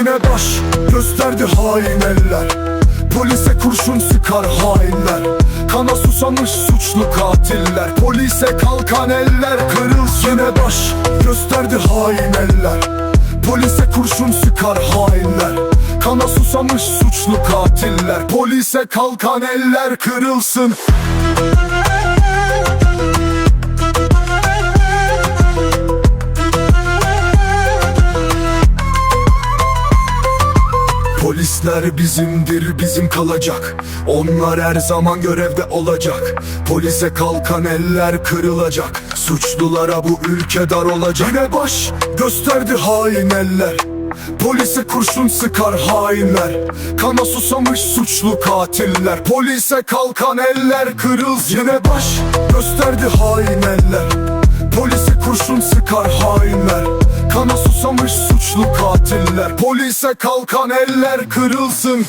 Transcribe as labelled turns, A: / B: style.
A: Yine baş gösterdi hain eller. Polise kurşun sıkar hainler. Kana susamış suçlu katiller. Polise kalkan eller kırılsın. Yine baş gösterdi hain eller. Polise kurşun sıkar hainler. Kana susamış suçlu katiller. Polise kalkan eller kırılsın Polisler bizimdir bizim kalacak. Onlar her zaman görevde olacak. Polise kalkan eller kırılacak. Suçlulara bu ülke dar olacak. Yine baş gösterdi hain eller. Polise kurşun sıkar hainler. Kana susamış suçlu katiller. Polise kalkan eller kırılsın. Yine baş gösterdi hain eller. Polise kurşun sıkar susamış suçlu katiller. Polise kalkan eller kırılsın